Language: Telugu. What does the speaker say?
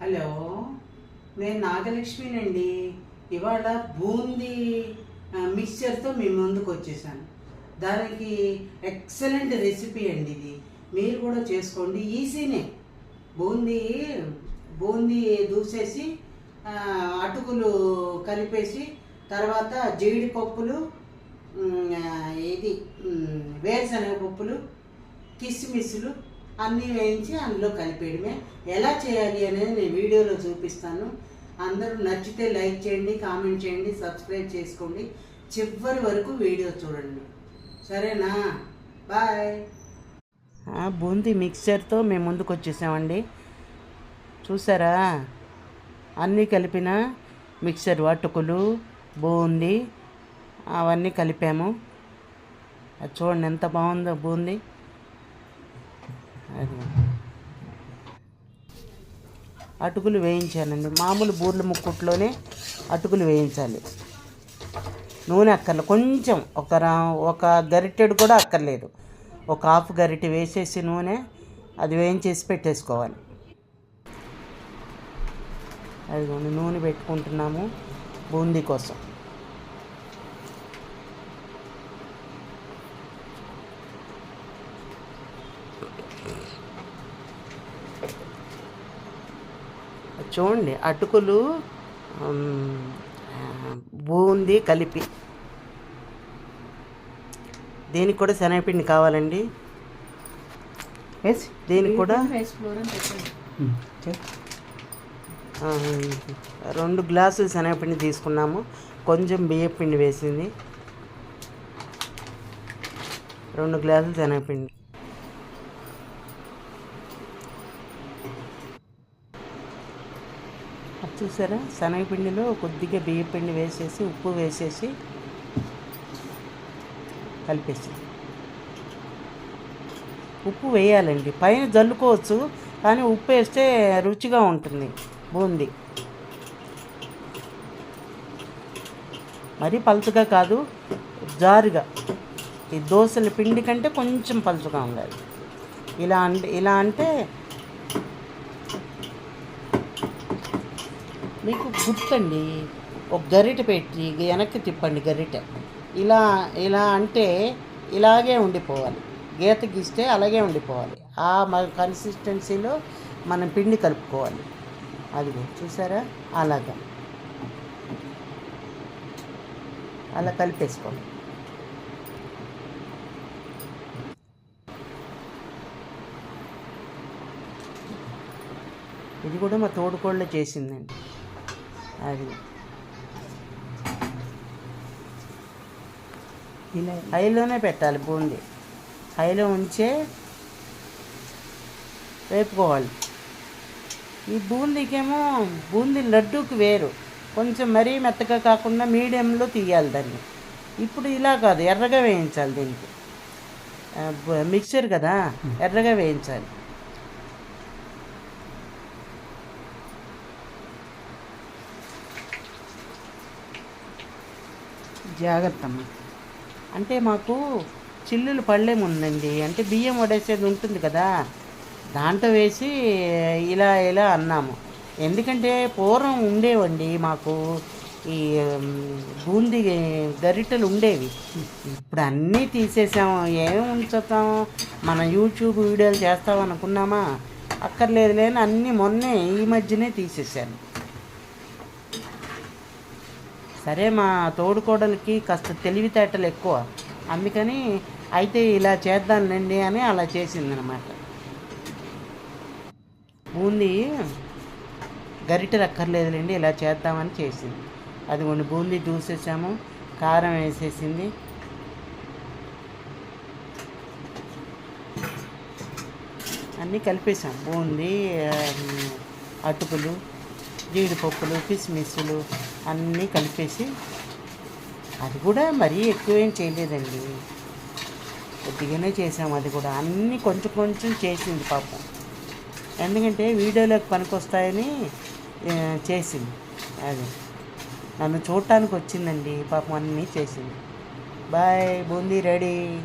హలో నేను నాగలక్ష్మినండి. ఇవాళ బూందీ ఆ, మిక్స్చర్తో మీ ముందుకు వచ్చేసాను. దానికి ఎక్సలెంట్ రెసిపీ అండి ఇది. మీరు కూడా చేసుకోండి ఈజీనే. బూందీ బూందీ దూసేసి అటుకులు కలిపేసి తర్వాత జీడిపప్పులు ఇది వేరుశనగ పప్పులు కిస్మిస్లు అన్నీ వేయించి అందులో కలిపేయడమే. ఎలా చేయాలి అనేది నేను వీడియోలో చూపిస్తాను. అందరూ నచ్చితే లైక్ చేయండి కామెంట్ చేయండి సబ్స్క్రైబ్ చేసుకోండి. చివరి వరకు వీడియో చూడండి. సరేనా? బాయ్. బూందీ మిక్సర్తో మేము ముందుకు వచ్చేసామండి. చూసారా? అన్నీ కలిపిన మిక్చర్ అటుకులు బూందీ అవన్నీ కలిపాము. అది చూడండి ఎంత బాగుందో బూందీ. అటుకులు వేయించానండి. మామూలు బూర్ల ముక్కుట్లోనే అటుకులు వేయించాలి. నూనె అక్కర్లేదు కొంచెం ఒక ఒక గరిటెడు కూడా అక్కర్లేదు. ఒక హాఫ్ గరిటె వేసేసి నూనె అది వేయించేసి పెట్టేసుకోవాలి. అదిగోండి నూనె పెట్టుకుంటున్నాము బూందీ కోసం. చూడండి అటుకులు బూందీ కలిపి. దీనికి కూడా శనగపిండి కావాలండి. ఎస్ దీనికి కూడా రెండు గ్లాసులు శనగపిండి తీసుకున్నాము. కొంచెం బియ్యం పిండి వేసింది. రెండు గ్లాసులు శనగపిండి. చూసారా? శనగపిండిలో కొద్దిగా బియ్యపిండి వేసేసి ఉప్పు వేసేసి కలిపేసి. ఉప్పు వేయాలండి. పైన జల్లుకోవచ్చు కానీ ఉప్పు వేస్తే రుచిగా ఉంటుంది బూందీ. మరీ పలుచగా కాదు జారుగా. ఈ దోశల పిండి కంటే కొంచెం పలుచగా ఉండాలి. ఇలా అంటే ఇలా అంటే మీకు గుర్తండి ఒక గరిటె పెట్టి వెనక్కి తిప్పండి గరిటె. ఇలా ఇలా అంటే ఇలాగే ఉండిపోవాలి. గీత గీస్తే అలాగే ఉండిపోవాలి. ఆ మ కన్సిస్టెన్సీలో మనం పిండి కలుపుకోవాలి. అది చూసారా? అలాగా. అలా కలిపేసుకోండి. ఇది కూడా మా తోడుకోళ్ళే చేసిందండి. అది. ఇలా హైలోనే పెట్టాలి బూందీ. హైలో ఉంచే వేపుకోవాలి. ఈ బూందీకేమో బూందీ లడ్డూకి వేరు. కొంచెం మరీ మెత్తగా కాకుండా మీడియంలో తీయాలి దాన్ని. ఇప్పుడు ఇలా కాదు ఎర్రగా వేయించాలి దీనికి. మిక్చర్ కదా ఎర్రగా వేయించాలి. జాగ్రత్త అమ్మ అంటే మాకు చిల్లులు పళ్ళేముందండి అంటే బియ్యం వడేసేది ఉంటుంది కదా. దాంట్లో వేసి ఇలా ఇలా అన్నాము. ఎందుకంటే పూర్వం ఉండేవండి మాకు ఈ బూంది గరిటలు గరిటెలు ఉండేవి. ఇప్పుడు అన్నీ తీసేసాము ఏం ఉంచుతాం? మన యూట్యూబ్ వీడియోలు చేస్తాం అనుకున్నామా? అక్కర్లేదు లేని అన్నీ మొన్నే ఈ మధ్యనే తీసేసాను సరే మా తోడుకోడలికి కాస్త తెలివితేటలు ఎక్కువ. అందుకని అయితే ఇలా చేద్దాంలేండి అని అలా చేసిందనమాట. బూందీ గరిటెలు అక్కర్లేదులేండి ఇలా చేద్దామని చేసింది. అది కొన్ని బూందీ దూసేసాము కారం వేసేసింది. అన్నీ కలిపేసాం. బూందీ అటుకులు జీడిపప్పులు కిస్మిస్సులు అన్నీ కలిపేసి అది కూడా మరీ ఎక్కువేం చేయలేదండి. కొద్దిగానే చేసాం అది కూడా. అన్నీ కొంచెం కొంచెం చేసింది పాపం. ఎందుకంటే వీడియోలోకి పనికొస్తాయని చేసింది. అది. నన్ను చూడటానికి వచ్చిందండి. పాపం అన్నీ చేసింది. బాయ్ బూందీ రెడీ.